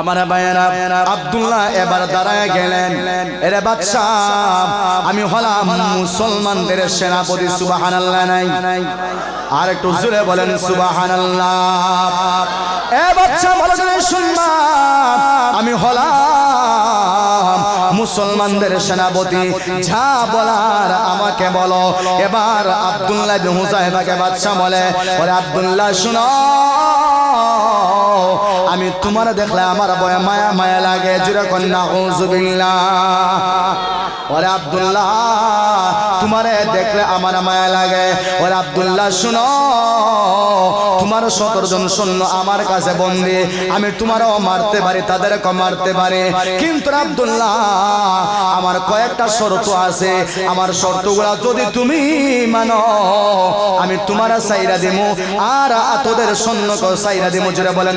আমার ভাইয়েরা, আব্দুল্লাহ এবার দাঁড়ায় গেলেন। এরে বাদশাহ আমি হলাম মুসলমানদের সেনাপতি, সুবাহানাল্লাহ নাই। আর একটু জোরে বলেন, সুবাহানাল্লাহ। এ বাদশাহ ভালো করে শুনবা আমি হলাম মুসলমানদের সেনাপতি, যা বলার আমাকে বলো। এবার আব্দুল্লাহ হুসাইবাকে বাদশাহ বলে ওরে আব্দুল্লাহ, শুনো। আমি তোমার দেখলে আমার বয় মায়া মায়া লাগে জুড়ে কন্যা হুজুবিল্লাহ ওরে আব্দুল্লাহ, তোমারে দেখলে আমার মায়া লাগে। ওরে আব্দুল্লাহ, শুনো তোমার সতেরো জন সৈন্য আমার কাছে বন্দি। আমি তোমারও মারতে পারি তাদেরকে মারতে পারি। কিন্তু আব্দুল্লাহ, আমার কয়েকটা শর্ত আছে। আমার শর্তগুলা যদি তুমি মানো, আমি তোমার সাইরা দিমু। আর তোদের সৈন্যকে সাইরা দিমু জুড়ে বলেন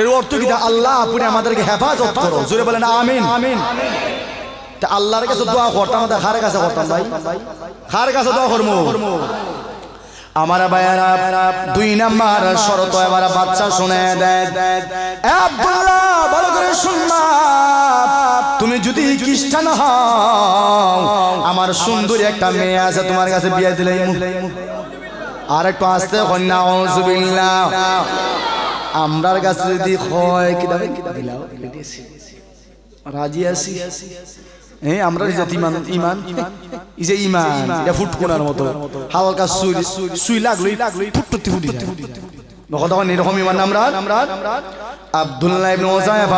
এর অর্থ কি? আল্লাহ আপনি আমাদেরকে হেফাজত করো। জুরে বলেন আমিন। আমিন। তা আল্লাহর কাছে দোয়া করতাম আমাদের খার কাছে করতাম ভাই। খার কাছে দোয়া করব? আমার ভাইয়ারা দুই নাম্বার শরত এবার বাচ্চা শুনে দেয়। এ আব্দুল্লাহ ভালো করে শুনবা তুমি যদি খ্রিস্টান হও আমার সুন্দরী একটা মেয়ে আছে তোমার কাছে বিয়ে দিলে আর একটু আসতে কন্যা অজুবিল্লাহ আমরার কাছে যদি হয় কি দাবে দিলাও রাজি আছি হ্যাঁ আমরা যে ইমান ইমান এই যে ইমান এটা ফুটকুনার মতো হালকা সুই সুই লাগলোই ফুটতে ফুটি তখন এরকম ইমান আমরা আমরা আব্দুল্লাহ ইবনে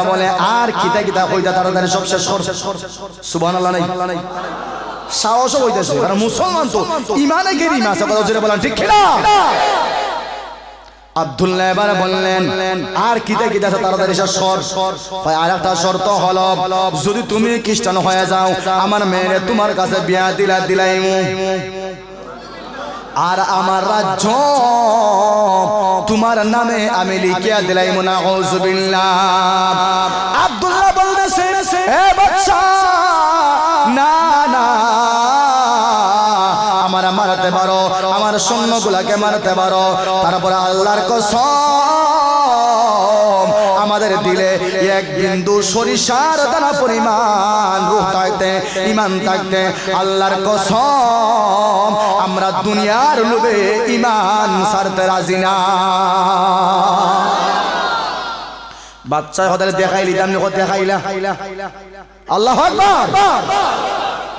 বলে আর কিতা কিতা কইতা তাড়াতাড়ি সব শেষ কর সুবহানাল্লাহ নাই সাহসও হইতাছে কারণ মুসলমান তো ইমানে গেরিম আছে কথা বলেন ঠিক কিনা আব্দুল্লাহ এবার বললেন আর কিতে কিতে আছে? তাড়াতাড়ি সর সর। আর একটা শর্ত হলো যদি তুমি খ্রিস্টান হয়ে যাও আমার মেয়েরে তোমার কাছে বিয়া দিলা দিলাইমু। আর আমার রাজ্য তোমার নামে আমি লিখিয়া দিলাইমু না হুজুবিল্লাহ আব্দুল্লাহ বলতেছে এ বাচ্চা মারতে পারো আমার সৈন্যগুলাকে মারতে পারো। তারপরে আল্লাহর কসম আমাদের দিলে এক বিন্দু সরিষার দানা পরিমাণ রূহ থাকতে ইমান থাকতে। আল্লাহর কসম আমরা দুনিয়ার লোভে ইমান সারতে রাজি না। বাচ্চা হতে দেখাইলি তেমনি দেখাইলা। আল্লাহ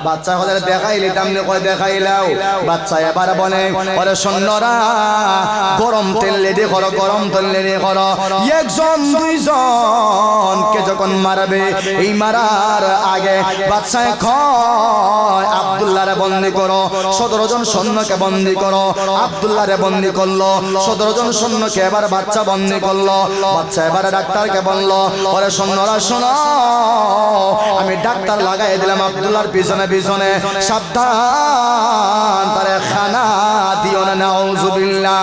বাচ্চা হলে দেখাইলে তেমনি করে দেখাইলাও। বাচ্চা এবার বলে, ওরে সৈন্যরা, গরম তেল লেডি করো, গরম তেল লেডি করো। একজন দুইজন কে যখন মারবে, এই মারার আগে বাচ্চায় খয় আব্দুল্লাহরে বন্দি করো সতেরো জন সৈন্যকে বন্দি করো। আব্দুল্লাহরে বন্দি করল সতেরো জন সৈন্যকে এবার বাচ্চা বন্দি করল। বাচ্চা এবার ডাক্তারকে বলল, ওরে সৈন্যরা, শোনো, আমি ডাক্তার লাগাই দিলাম, আব্দুল্লাহর পিছনে পিছনে সাবধান, তারে খানা দিও না, নাউজুবিল্লাহ।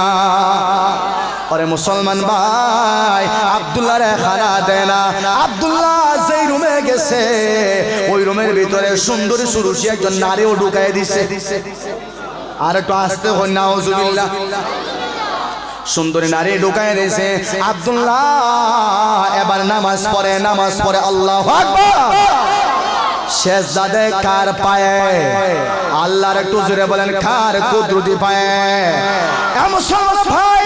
আরে মুসলমান ভাই, আব্দুল্লাহ রে খানা দেয় না। আব্দুল্লাহ যেই রুমে গেছে, ওই রুমের ভিতরে সুন্দরী সুরুষি একজন নারীও ঢুকাই দিছে। আর একটু আসতে হন, নাউজুবিল্লাহ। সুন্দরী নারী ঢুকাই দিয়েছে আব্দুল্লাহ এবার নামাজ পড়ে নামাজ পড়ে, আল্লাহ শেষ দাদে কার পায়ে? আল্লাহর একটু জোরে বলেন কার কুদরতি পায়ে? মুসলমান ভাই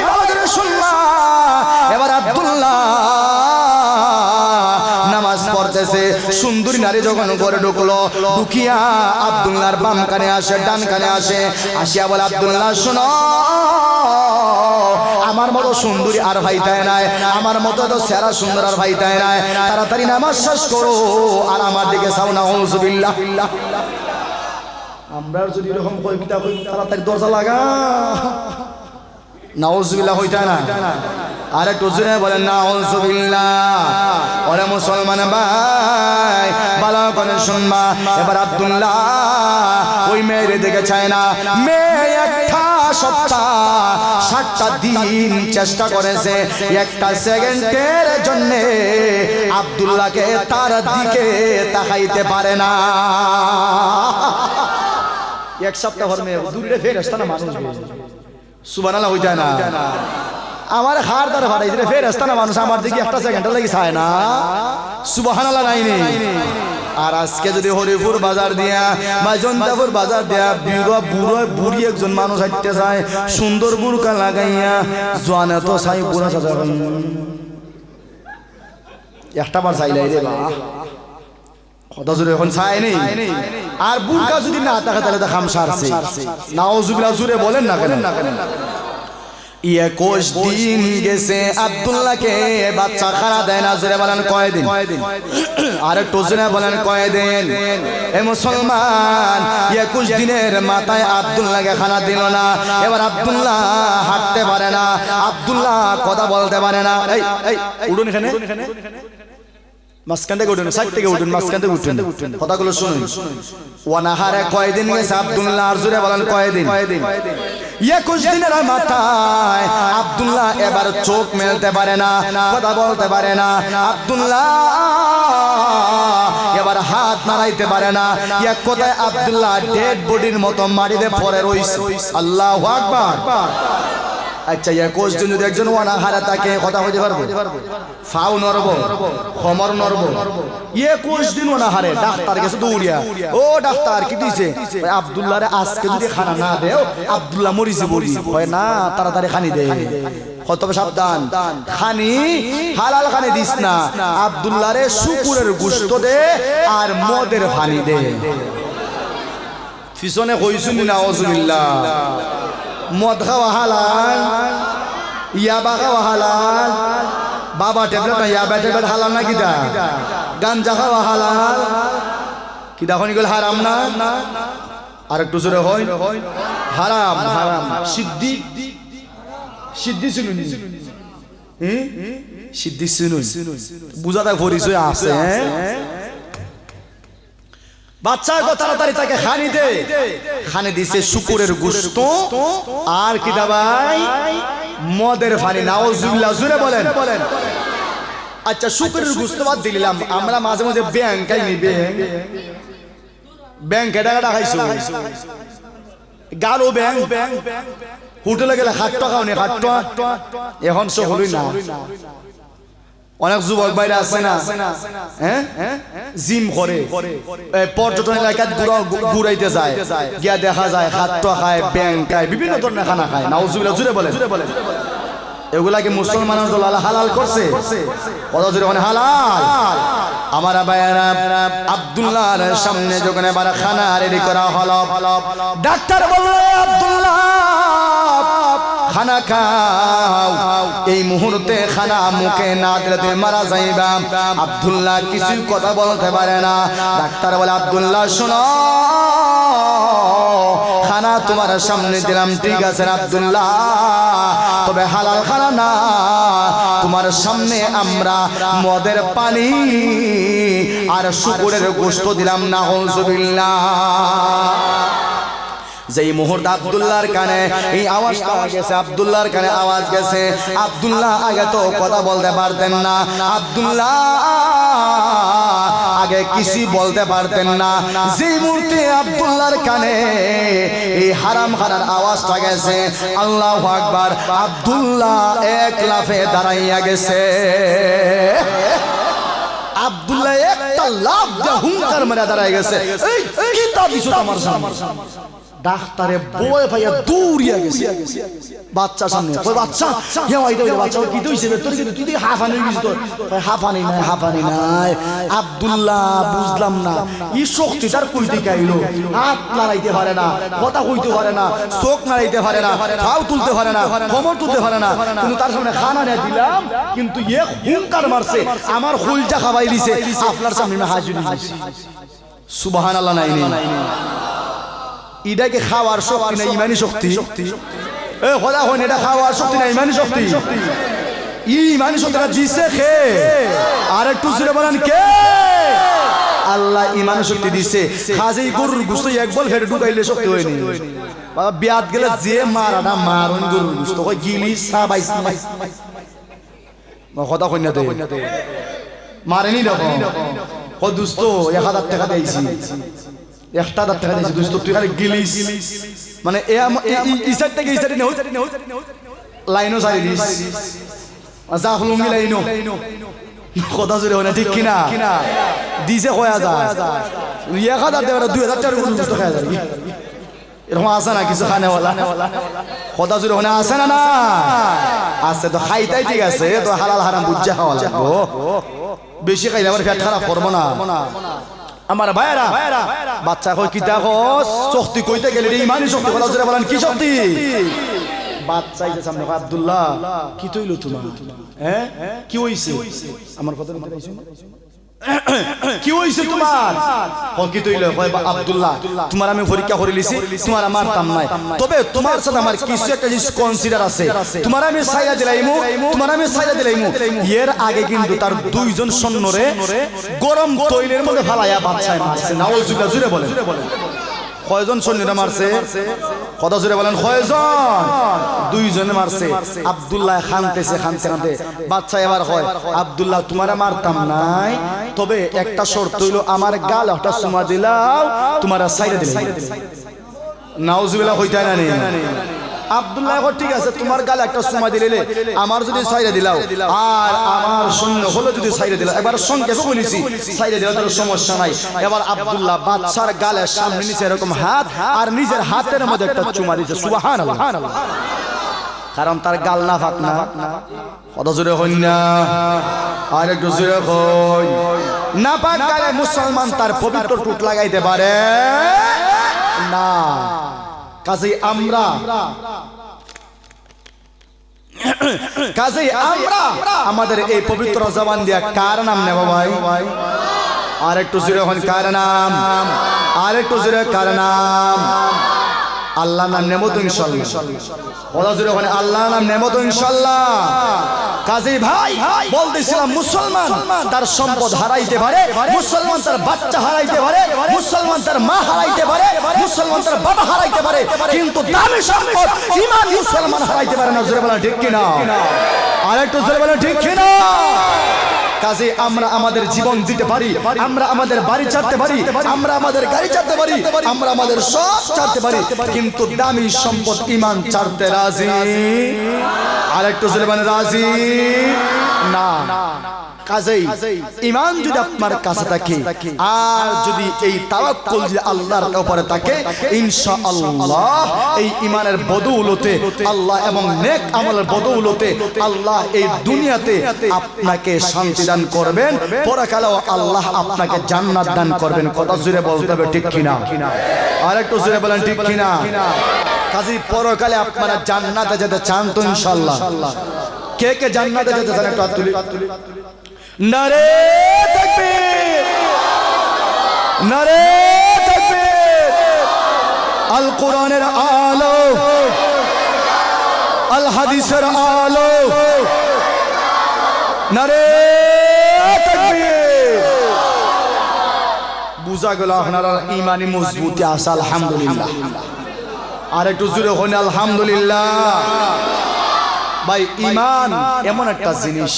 পড়তেছে সুন্দরী নারী যখন ঘরে ঢুকলো, ঢুকিয়া আব্দুল্লাহর বাম কানে আসে, ডান কানে আসে, আসিয়া বলে, আব্দুল্লাহ, শোনো, আমার মতো সুন্দরী আর ভাই তাই নাই, আমার মতো তো সেরা সুন্দর আর ভাই তাই নাই, তাড়াতাড়ি নামাজ শেষ করো, আর আমার দিকে চাও না হুজুবিল্লাহ আমরা যদি এরকম কই, তাড়াতাড়ি দরজা লাগা নাউজুবিল্লাহ হইতা না? আর একটু জোরে বলেন নাউজুবিল্লাহ ওরে মুসলমান ভাই শুনবা। এবার আব্দুল্লাহ ওই মেয়ের দিকে চায় না। মেয়ে সাতটা দিন চেষ্টা করেছে। একটা সেকেন্ডের জন্য আব্দুল্লাহকে তার দিকে তাকাইতে পারে না। এক সপ্তাহ দূরে ফের আসতে না মানুষ। সুবানালা হইতে না। আমার হার দ্বারা ভাড়াই দিলে ফের আসতে না মানুষ, আমার দিকে একটা সেকেন্ডের লাগি চায় না। সুবাহানালা নাই নেই আর আজকে যদি হরিপুর বাজার দিয়া বা জন্তাপুর বাজার দিয়া বুড়ো বুড়ো বুড়ি একজন মানুষ হাঁটতে চায় সুন্দর বুড়কা লাগাইয়া জোয়ান এত চাই বুড়া চাচা একটা বার চাইলাই রে বা। জুড়ে এখন চাই নেই। আর বুড়কা যদি না থাকে, তাহলে দেখাম সারছে। নাও জুবিলা জুড়ে বলেন না কেন না কেন? একুশ দিন গেছে আব্দুল্লাহকে, বাচ্চা খারা দেয় না, জোরে বলেন কয়দিন? আর একটু জোরে বলেন কয়দিন? এ মুসলমান, একুশ দিনের মাথায় আব্দুল্লাহকে খানা দিল না। এবার আব্দুল্লাহ হাঁটতে পারে না, আব্দুল্লাহ কথা বলতে পারে না। এই উঠুন এখানে। সাইড থেকে কথাগুলো বলেন আব্দুল্লাহ এবার চোখ মেলতে পারে না, কথা বলতে পারে না। আব্দুল্লাহ এবার হাত নাড়াইতে পারে না। এক কথায় আব্দুল্লাহ ডেড বডির মতো মাটিতে পড়ে রইছে। আল্লাহ আকবার। আচ্ছা একুশ দিন যদি একজন ওয়ানাহারে তাকে কথা হইতে পারব? ফাউ নরব খমর নরব একুশ দিন ওনাহারে ডাক্তার গেছে দৌড়িয়া। ও ডাক্তার কি দিছে? আব্দুল্লাহ রে আজকে যদি খানা না দেও আব্দুল্লাহ মরিছে বলি হয় না তাড়াতাড়ি খানি দে। কত সাবধান? খানি হালাল খানি দিস না। আব্দুল্লাহ রে শুকুরের গুস্ত দে আর মদের ফানি দে। পিছনে কইছুনি না অজুবিল্লাহ। মদ খাওয়া হালাল ইয়াবা খাওয়া হালাল, বাবা ট্যাবলেট না ইয়াবা ট্যাবলেট হালাল না কিটা গাঞ্জা খাওয়া হালাল কিটা এখন এগুলো হারাম না? আর একটু জোরে হয় হারাম হারাম। সিদ্ধি সিদ্ধি শুনুন। সিদ্ধি শুনুন। বুঝাতে পরিচয় আছে হ্যাঁ? বাচ্চার গো তাড়াতাড়ি তাকে খানি দে। খানি দিছে শুকুরের গুস্ত। আর কি ভাই মদের ফানি নাওজুবিল্লাহ জুড়ে বলেন। আচ্ছা শুকুরের গুস্ত বাদ দিলাম। আমরা মাঝে মাঝে ব্যাংক আইনি ব্যাংক। ব্যাংকে। টাকা খাইছো? গালো ব্যাংক। হোটেলে গেলে হাট টাকা নেই হাট এখন সব হলই না। অনেক যুবক বাইরে আছে না? হ্যাঁ জিম করে পর্যটন এলাকায় ঘুরাইতে যায়। গিয়া দেখা যায় খাদ্য খায়, ব্যাং খায়, বিভিন্ন ধরনের খানা খায়। না জুড়ে বলে জুড়ে বলে এগুলা কি মুসলমানের দল হালাল করছে? কত জোরে মানে হালাল। আমার আব্দুল্লাহর সামনে যখন এবার খানা রেডি করা হলো, ডাক্তার বলল আব্দুল্লাহ খানা খাও। এই মুহূর্তে খানা মুখে না দিলে মারা যাইবা। আব্দুল্লাহ কিছু কথা বলতে পারে না। ডাক্তার বলে, আব্দুল্লাহ, শোনো। খানা তোমার সামনে দিলাম, ঠিক আছে আব্দুল্লাহ? তবে হালাল খানা না। তোমার সামনে আমরা মদের পানি আর শুকুরের গোস্ত দিলাম না হলজবিল্লা যেই মুহূর্ত আব্দুল্লাহর কানে এই আওয়াজ পাওয়া গেছে আব্দুল্লাহর কানে আওয়াজ গেছে। আব্দুল্লাহ আগে তো কথা বলতে পারতেন না। আব্দুল্লাহ আগে কিছু বলতে পারতেন না। যেই মুহূর্তে আব্দুল্লাহর কানে এই হারাম খানার আওয়াজটা গেছে আল্লাহ আকবার আব্দুল্লাহ এক লাফে দাঁড়াইয়া গেছে। আব্দুল্লাহ একটা লাভ যা হুঙ্কার মেরে দাঁড়ায় গেছে। এই কি তা দিছো আমার সামনে। ডাক্তারে বয় ভাইয়া দৌড়িয়া গেছে। বাচ্চা সামনে। কই বাচ্চা? দই বাচ্চা। কি দইছে তোর কি তুই হাফ আনি তোর। কই হাফ আনি নাই হাফ আনি নাই। আব্দুল্লাহ বুঝলাম না। ই শক্তি তার কই আইলো হাত নাড়াইতে পারে না কথা কইতে পারে না চোখ নাড়াইতে পারে না পাও তুলতে পারে না কোমর তুলতে পারে না। কিন্তু তার সামনে খানা নিয়ে দিলাম কিন্তু এ হুঙ্কার মারছে। আমার হুলজা খাবাই দিছে। আপনার সামনে হাজির সুবহানাল্লাহ নাই নাই ইটাকে খাওয়ার শক্তি না ইমানি শক্তি। এ খোদা হন এটা খাওয়ার শক্তি না ইমানি শক্তি। ই ইমানি শক্তিটা দিছে খে। আর একটু জুড়ে বলেন কে? আল্লাহ ইমান শক্তি দিছে। খাজি গরুর গুস্ত এক বল হেড ঢুকাইলে শক্তি হয়নি। বাবা বিয়াত গেলে যে মারাটা মারন গরুর গুস্ত কই গিলি সাবাই কথা কইনা দে মারেনি দেখো। ও দুস্ত এক হাজার টাকা দিয়েছি। একটা হাজার টাকা দিয়েছি তুই খালি গিলিস। মানে এ আম- ই- ই সাইড থেকে সাইডে নেও লাইনও সারি দিস। যা হলুঙ্গি লাইনও কথা জোরে হয় না, ঠিক কিনা? দিছে কয়া যায় এক হাজার দেবে দুই হাজার টাকার কোনো দুস্থ খাওয়া যায় এরকম আছে না কিছু খানেওয়ালা? কথা জোরে হয় আছে না না আছে তো, খাইতাই ঠিক আছে তো হালাল হারাম বুঝা খাওয়া লাগবো। বেশি খাইলে আবার পেট খারাপ করব না। আমার ভাইরা বাচ্চা কই কিতা দেখো শক্তি কইতে গেলে রে ইমানি শক্তি বলা জোরে বলেন কি শক্তি বাচ্চা আইছে সামনে আব্দুল্লাহ কি তৈল তোমার? হ্যাঁ? কি হইছে? আমার কথা মনে কি হইছে তোমার? কয়, কি তৈল কয় বা আব্দুল্লাহ তোমার আমি পরীক্ষা করে লিছি তোমার আমার তাম নাই। তবে তোমার সাথে আমার কিছু একটা জিনিস কনসিডার আছে। তোমার আমি সাইয়া দিলাইমু তোমার আমি সাইয়া দিলাইমু। এর আগে কিন্তু তার দুইজন সৈন্যরে গরম তৈলের মধ্যে ফালাইয়া বাচ্চায় মারছে। নাউজুবিল্লাহ জুড়ে বলেন। কয়জন সৈন্যরা মারছে? কত জোরে বলেন, কয়জন? দুইজনে মারছে। আবদুল্লাহ খানতেছে, খানতে খানতে। বাচ্চা এবার হয়, আব্দুল্লাহ, তোমারে মারতাম নাই, তবে একটা শর্ত হইল, আমার গাল একটা সুমা দিলাও, তোমারা সাইডে দিলে নাউজুবিল্লাহ হইতাই না নেই। আব্দুল্লাহ ঠিক আছে তোমার গালে একটা সুমা দিলে আমার যদি সাইডে দিলাও। আর আমার শূন্য হলো যদি সাইডে দিলাও। এবার সংক্ষেপে বলেছি সাইডে দিলাও তাহলে সমস্যা নাই। এবার আব্দুল্লাহ বাচ্চার গালে সামনে নিচে এরকম হাত আর নিজের হাতের মধ্যে একটা চুমা দিয়েছে। সুবাহান কারণ তার গাল না ফাক না। কত জোরে হইন না। আর একটু জোরে হই না পাক গালে মুসলমান তার পবিত্র টুট লাগাইতে পারে। না। কাজেই আমরা। কাজেই আমরা আমাদের এই পবিত্র জবান দিয়া কার নাম নেব ভাই? আর একটু জুড়ে হন কার নাম? আর একটু জুড়ে কার নাম? আল্লাহ নাম নেব তো ইনশাল্লাহ ওরা জোরে ওখানে আল্লাহ নাম নেব তো ইনশাল্লাহ কাজী ভাই, বলতেছিলাম মুসলমান, তার সম্পদ হারাইতে পারে, মুসলমান তার বাচ্চা হারাইতে পারে, মুসলমান তার মা হারাইতে পারে, মুসলমান তার বাবা হারাইতে পারে, কিন্তু দামি সম্পদ ইমান মুসলমান হারাইতে পারে না, জোরে বলেন ঠিক কিনা? আর একটু জোরে বলেন ঠিক কিনা? কাজে আমরা আমাদের জীবন দিতে পারি, আমরা আমাদের বাড়ি ছাড়তে পারি, আমরা আমাদের গাড়ি ছাড়তে পারি, আমরা আমাদের সব ছাড়তে পারি, কিন্তু দামি সম্পদ ইমান ছাড়তে রাজি? আর একটু জোরে মানে রাজি? না। কাজেই ইমান যদি আপনার কাছে থাকে, আর যদি এই তাওয়াক্কুল যদি আল্লাহর উপরে থাকে, ইনশাআল্লাহ এই ইমানের বদৌলতে আল্লাহ এবং নেক আমলের বদৌলতে আল্লাহ এই দুনিয়াতে আপনাকে শান্তি দান করবেন। পরকালেও আল্লাহ আপনাকে জান্নাত দান করবেন। কথা জুড়ে বলতে হবে, ঠিক কিনা? আর একটু জুড়ে বলেন, ঠিক কিনা? কাজী পরকালে আপনারা জান্নাতে যেতে চান তো ইনশাআল্লাহ। কে কে জান্নাতে যেতে চান একটু হাত তুলি। নারে তাকবীর। নারে তাকবীর। আল কোরআনের আলো। আল হাদিসের আলো। নারে তাকবীর। বুঝা গেল আপনারা ইমানি মজবুতি আছে আলহামদুলিল্লাহ। আর একটু জুড়ে হন আলহামদুলিল্লাহ। ভাই ইমান এমন একটা জিনিস।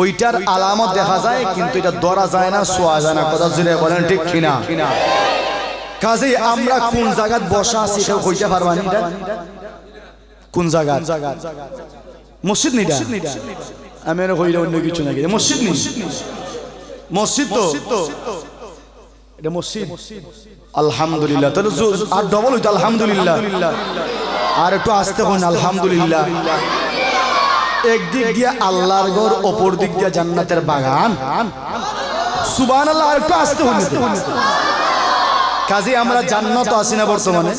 ওইটার আলামত দেখা যায় কিন্তু এটা ধরা যায় না শোয়া যায় না কথা জুড়ে বলেন ঠিক কিনা? কাজেই আমরা কোন জায়গাত বসা আছি কেউ কইতে পারবা নি? কোন জায়গা মসজিদ নিটা আমি কইলে অন্য কিছু নাকি? মসজিদ নি? মসজিদ তো? এটা মসজিদ। আলহামদুলিল্লাহ। তাহলে আর ডবল হইতো আলহামদুলিল্লাহ। আর একটু আসতে হন আলহামদুলিল্লাহ। একদিক দিয়ে আল্লাহর ঘর অপর দিক দিয়ে জান্নাতের বাগান। সুবান আল্লাহ আর একটু আসতে হন কাজে আমরা জান্নাত আসি না বর্তমানে?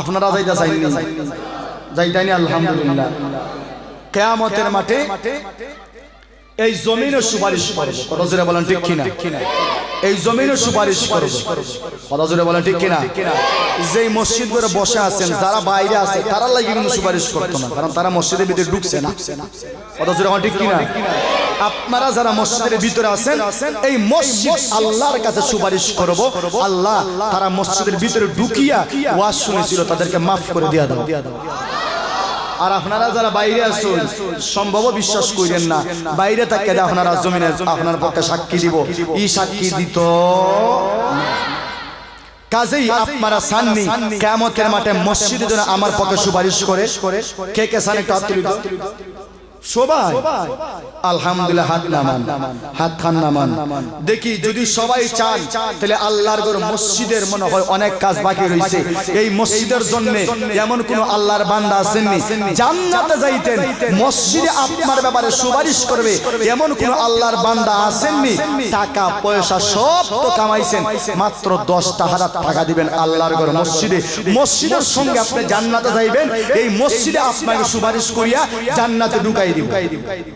আপনারা যাইতে চাইনি? যাইতাইনি আলহামদুলিল্লাহ। কেয়ামতের মাঠে এই জমিনও সুপারিশ করব। কত জোরে বলেন ঠিক কিনা? এই জমিনও সুপারিশ করব। কত জোরে বলেন ঠিক কিনা? যেই মসজিদ করে বসে আছেন যারা বাইরে আছে তারা লাগে কিন্তু সুপারিশ করতো না কারণ তারা মসজিদের ভিতরে ঢুকছে না। কত জোরে বলেন ঠিক কিনা? আপনারা যারা মসজিদের ভিতরে আছেন এই মসজিদ আল্লাহর কাছে সুপারিশ করব। আল্লাহ তারা মসজিদের ভিতরে ঢুকিয়া ওয়াজ শুনেছিল তাদেরকে মাফ করে দিয়া দাও। দিয়া দাও। আর আপনারা যারা বাইরে আসুন সম্ভব বিশ্বাস করেন না। বাইরে থাকে আপনারা জমিনে আপনার পক্ষে সাক্ষী দিব। ই সাক্ষী দিত। কাজেই আপনারা সাননি কেমতের মাঠে মসজিদের জন্য আমার পক্ষে সুপারিশ করে। কে কে সান একটু। সবাই আলহামদুলিল্লাহ হাত নামান হাত খান নামান। দেখি যদি সবাই চান তাহলে আল্লাহর ঘর মসজিদের মনে হয় অনেক কাজ বাকি রয়েছে এই মসজিদের জন্য এমন কোন আল্লাহর বান্দা আসেননি। জান্নাতে যাইতেন। মসজিদে আপনার ব্যাপারে সুপারিশ করবে। এমন কোন আল্লাহর বান্দা আসেননি। টাকা পয়সা সব তো কামাইছেন। মাত্র দশটা হাজার টাকা দিবেন আল্লাহর ঘর মসজিদে। মসজিদের সঙ্গে আপনি জান্নাতে যাইবেন। এই মসজিদে আপনাকে সুপারিশ করিয়া জান্নাতে ঢুকাই দিব